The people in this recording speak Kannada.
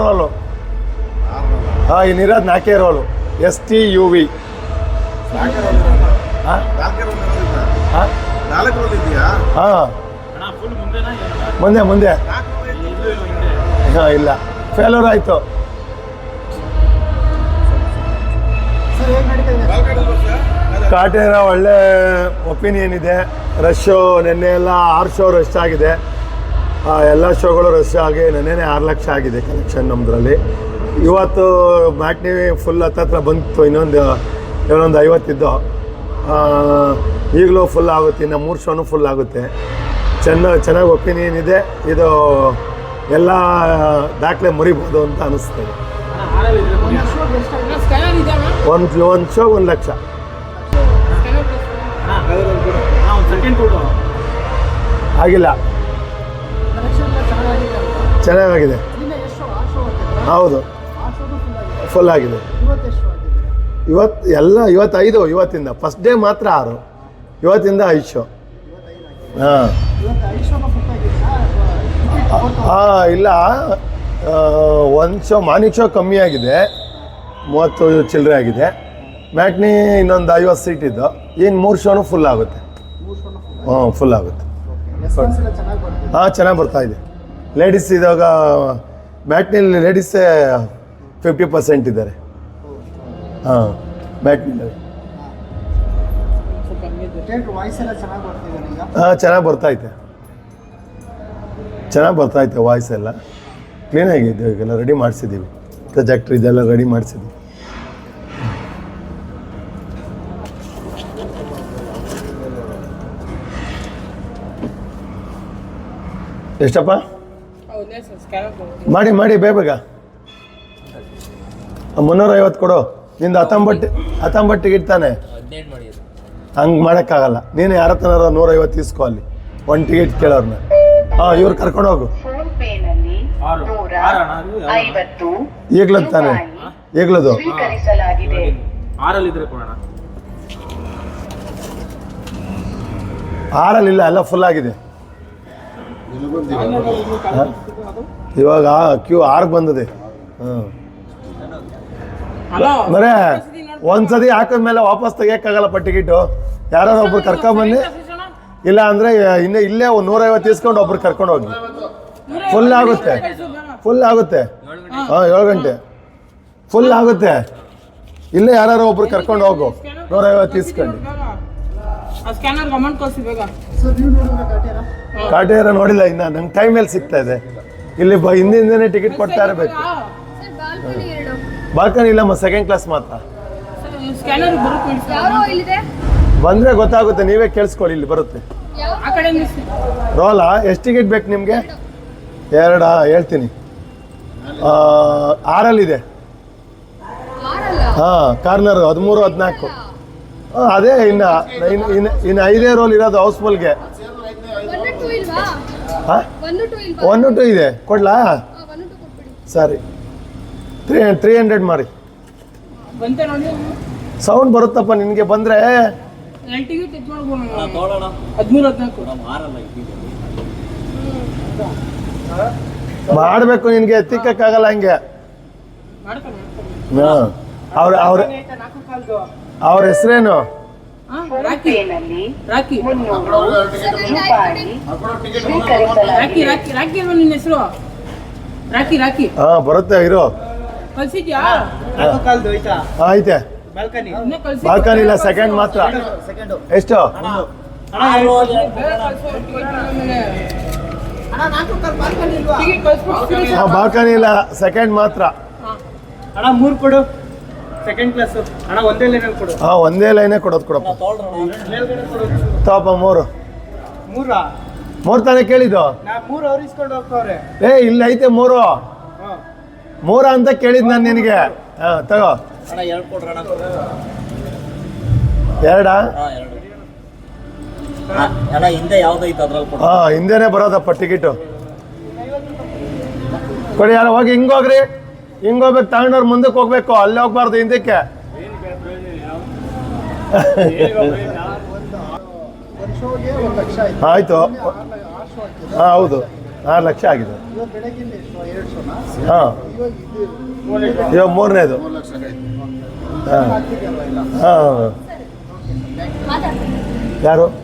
ರೋಲು. ಹಾಂ ಇನ್ನಿರೋದು ನಾಲ್ಕೇ roll. S T U V. ಹಾಂ? ಹಾಂ? ಮುಂದೆ ಮುಂದೆ. ಇಲ್ಲ ಹಾಂ ಇಲ್ಲ. ಫೇಲೂರ್ ಆಯಿತು. ಕಾಟೇರ ಒಳ್ಳೆ ಒಪಿನಿಯನ್ ಇದೆ. ರಶ್ಶು ನಿನ್ನೆ ಎಲ್ಲ ಆರು ಶೋ ರಶ್ ಆಗಿದೆ. ಎಲ್ಲ ಶೋಗಳು ರಶ್ ಆಗಿ ನೆನ್ನೆನೇ ಆರು ಲಕ್ಷ ಆಗಿದೆ ಕಲೆಕ್ಷನ್ ನಮ್ಮದ್ರಲ್ಲಿ ಇವತ್ತು ಮ್ಯಾಟ್ನಿ ಫುಲ್ ಹತ್ತತ್ರ ಬಂತು ಇನ್ನೊಂದು ಇನ್ನೊಂದು ಐವತ್ತಿದ್ದು ಈಗಲೂ ಫುಲ್ ಆಗುತ್ತೆ ಇನ್ನು ಮೂರು ಶೋನು ಫುಲ್ ಆಗುತ್ತೆ ಚೆನ್ನ ಚೆನ್ನಾಗಿ ಒಪಿನಿಯನ್ ಇದೆ ಇದು ಎಲ್ಲ ದಾಖಲೆ ಮುರಿಬೋದು ಅಂತ ಅನಿಸ್ತದೆ ಒಂದು ಒಂದು ಶೋ ಒಂದು ಲಕ್ಷ ಆಗಿಲ್ಲ ಚೆನ್ನಾಗಿದೆ. ಹೌದು. ಫುಲ್ ಆಗಿದೆ. ಇವತ್ತು ಎಲ್ಲ ಇವತ್ತೈದು ಇವತ್ತಿಂದ. ಫಸ್ಟ್ ಡೇ ಮಾತ್ರ ಆರು. ಇವತ್ತಿಂದ ಐದು ಶೋ ಹಾಂ. ಹಾಂ ಇಲ್ಲ. ಒಂದು ಶೋ ಮಾರ್ನಿಂಗ್ ಶೋ ಕಮ್ಮಿ ಆಗಿದೆ. ಮೂವತ್ತು ಚಿಲ್ಲರೆ ಆಗಿದೆ. ಮ್ಯಾಟ್ನಿ ಇನ್ನೊಂದು ಐವತ್ತು ಸೀಟ್ ಇದ್ದು. ಏನು ಮೂರು ಶೋನು ಫುಲ್ ಆಗುತ್ತೆ. ಹ್ಞೂ ಫುಲ್ ಆಗುತ್ತೆ. ಹಾಂ ಚೆನ್ನಾಗಿ ಬರ್ತಾ ಇದೆ. ಲೇಡೀಸ್ ಇವಾಗ ಮ್ಯಾಟ್ನಲ್ಲಿ ಲೇಡೀಸೇ ಫಿಫ್ಟಿ ಪರ್ಸೆಂಟ್ ಇದ್ದಾರೆ. ಹಾಂ ಮ್ಯಾಟ್ನಲ್ಲಿ ಸೊ ಕಮ್ಮಿ ಇದೆ. ವಾಯ್ಸ್ ಎಲ್ಲ ಚೆನ್ನಾಗಿ ಬರ್ತಿದೆ ಈಗ? ಹಾಂ ಚೆನ್ನಾಗಿ ಬರ್ತೈತೆ ಚೆನ್ನಾಗಿ ಬರ್ತೈತೆ ವಾಯ್ಸ್ ಎಲ್ಲ. ಕ್ಲೀನಾಗಿದೆ ಈಗೆಲ್ಲ ರೆಡಿ ಮಾಡಿಸಿದ್ದೀವಿ ಪ್ರೊಜೆಕ್ಟ್ರ್ ಇದೆಲ್ಲ ರೆಡಿ ಮಾಡಿಸಿದ್ದೀವಿ ಎಷ್ಟಪ್ಪ? ಮಾಡಿ ಮಾಡಿ ಬೇಬೇಗ ಬೇಗ. ಮುನ್ನೂರೈವತ್ತು ಕೊಡು. ನಿಂದು ಹತ್ತೊಂಬತ್ತು ಹತ್ತೊಂಬಟ್ಟಿಗೆ ಇಡ್ತಾನೆ. ಹಂಗೆ ಮಾಡೋಕ್ಕಾಗಲ್ಲ. ನೀನು ಯಾರ ಹತ್ರನಾರ ನೂರೈವತ್ತು ಇಸ್ಕೊ ಅಲ್ಲಿ. ಒನ್ ಟಿಕೆಟ್ ಕೇಳೋರ್ನ. ಹಾಂ ಇವ್ರು ಕರ್ಕೊಂಡು ಹೋಗು. ಈಗ್ಲದ್ ತಾನೆ. ಈಗ್ಲದು ಆರಲ್ಲಿ ಇಲ್ಲ ಎಲ್ಲ ಫುಲ್ ಆಗಿದೆ? ಇವಾಗ ಕ್ಯೂ ಆರ್ಗೆ ಬಂದಿದೆ. ಹಾಂ. ಬರೇ ಒಂದ್ಸತಿ ಹಾಕಿದ್ಮೇಲೆ ವಾಪಸ್ ತೆಗಿಯೋಕ್ಕಾಗಲ್ಲಪ್ಪ ಟಿಕೆಟು ಯಾರಾದ್ರೂ ಒಬ್ರು ಕರ್ಕೊಂಬನ್ನಿ ಇಲ್ಲ ಅಂದರೆ ಇನ್ನ ಇಲ್ಲೇ ಒಂದು ನೂರೈವತ್ತು ಇಸ್ಕೊಂಡು ಒಬ್ರು ಕರ್ಕೊಂಡು ಹೋಗಿ. ಫುಲ್ ಆಗುತ್ತೆ. ಫುಲ್ ಆಗುತ್ತೆ. ಹಾಂ. ಏಳು ಗಂಟೆ. ಫುಲ್ ಆಗುತ್ತೆ. ಇಲ್ಲೇ ಯಾರು ಒಬ್ರು ಕರ್ಕೊಂಡು ಹೋಗು. ನೂರೈವತ್ತು ಇಸ್ಕೊಂಡು. ಆ ಸ್ಕ್ಯಾನರ್ ಅಮೌಂಟ್ ಕಳಿಸಿ ಬೇಗ. ಸರ್ ನೀವು ನೋಡಿದ್ರೆ ಕಟ್ಯಾರ ಕಾಟೇರ ನೋಡಿಲ್ಲ ಇನ್ನ ನಂಗೆ ಟೈಮಲ್ಲಿ ಸಿಗ್ತಾ ಇದೆ. ಇಲ್ಲಿ ಬ ಹಿಂದಿಂದನೇ ಟಿಕೆಟ್ ಕೊಡ್ತಾ ಇರಬೇಕು. ಬಾಲ್ಕನಿ ಇಲ್ಲಮ್ಮ ಸೆಕೆಂಡ್ ಕ್ಲಾಸ್ ಮಾತ್ರ. ಸ್ಕ್ಯಾನರ್ ಬರುತ್ತೆ ಬಂದರೆ ಗೊತ್ತಾಗುತ್ತೆ ನೀವೇ ಕೇಳಿಸ್ಕೊಳ್ಳಿ ಇಲ್ಲಿ ಬರುತ್ತೆ. ರೋಲಾ ಎಷ್ಟು ಟಿಕೆಟ್ ಬೇಕು ನಿಮಗೆ? ಎರಡಾ ಹೇಳ್ತೀನಿ. ಆ, ಆರಲ್ಲಿದೆ. ಆರಲ್ಲ? ಹಾಂ ಕಾರ್ನರ್ ಹದಿಮೂರು ಹದಿನಾಲ್ಕು. ಅದೇ ಇನ್ನು ಇನ್ನು ಇನ್ನು ಇನ್ನು ಐದೇ ರೋಲ್ ಇರೋದು ಹೌಸ್ಫುಲ್ಗೆ. ಒನ್ ಟು ಇಲ್ವಾ? ಹಾಂ? ಒನ್ ಟು ಇದೆ. ಕೊಡ್ಲಾ? ಸರಿ. ತ್ರೀ ತ್ರೀ ಹಂಡ್ರೆಡ್ ಮಾಡಿ ಬಂತೆ ನೋಡಿ. ಸೌಂಡ್ ಬರುತ್ತಪ್ಪ ನಿನಗೆ ಬಂದರೆ. ಮಾಡಬೇಕು ನಿನಗೆ ಎತ್ತಿಕ್ಕಾಗಲ್ಲ ಹಂಗೆ. ಹಾಂ. ಅವ್ರ ಅವ್ರ ಅವ್ರ ಹೆಸರೇನು? Rocky. Rocky. Rocky Rocky Rocky ಅಲ್ವಾ ನಿನ್ನ ಹೆಸರು? Rocky Rocky. ಹಾಂ ಬರುತ್ತೆ ಇರು. ಕಳ್ಸಿದ್ಯಾ? ಐತೆ. ಬಾಲ್ಕನಿ. ಇಲ್ಲ ಸೆಕೆಂಡ್ ಮಾತ್ರ. ಎಷ್ಟು? ಬಾಲ್ಕನಿ ಇಲ್ಲ ಸೆಕೆಂಡ್ ಮಾತ್ರ. ಅಣ್ಣ ಮೂರು ಕೊಡು. ಸೆಕೆಂಡ್ ಕ್ಲಾಸ್ ಅಣ್ಣ ಒಂದೇ ಲೈನ್ ಕೊಡು. ಹಾಂ ಒಂದೇ ಲೈನೇ ಕೊಡೋದು ಕೊಡಪ್ಪ. ಮೇಲ್ಗಡೆ ಕೊಡು. ತಗೋಪ್ಪ ಮೂರು. ಮೂರಾ? ಮೂರು ತಾನೇ ಕೇಳಿದ್ದು? ನಾ ಮೂರು ಅವ್ರು ಇಸ್ಕೊಂಡು ಹೋಗ್ತವ್ರೆ ಏ ಇಲ್ಲ ಐತೆ ಮೂರು. ಮೂರ ಅಂತ ಕೇಳಿದ್ ನಾನು ನಿನಗೆ. ಹಾಂ ತಗೋ. ಅಣ್ಣ ಎರಡು ಕೊಡ್ರಣ ಎರಡಾ? ಅಣ್ಣ ಹಿಂದೆ ಯಾವ್ದೈತೆ ಅದ್ರಲ್ಲಿ ಕೊಡು. ಹಾಂ ಹಿಂದೆನೇ ಬರೋದಪ್ಪ ಟಿಕೆಟು ಕೊಡಿ ಯಾರು ಹೋಗಿ ಹಿಂಗೆ ಹೋಗ್ರಿ ಹಿಂಗೆ ಹೋಗ್ಬೇಕು ತಗೊಂಡವ್ರು ಮುಂದಕ್ಕೆ ಹೋಗ್ಬೇಕು ಅಲ್ಲಿ ಹೋಗ್ಬಾರ್ದು ಹಿಂದಕ್ಕೆ. ಆಯ್ತು. ಹಾ ಹೌದು. ಆರು ಲಕ್ಷ ಆಗಿದೆ. ಹಾ. ಇವಾಗ ಮೂರನೇದು. ಹಾ. ಹಾಂ. ಯಾರು?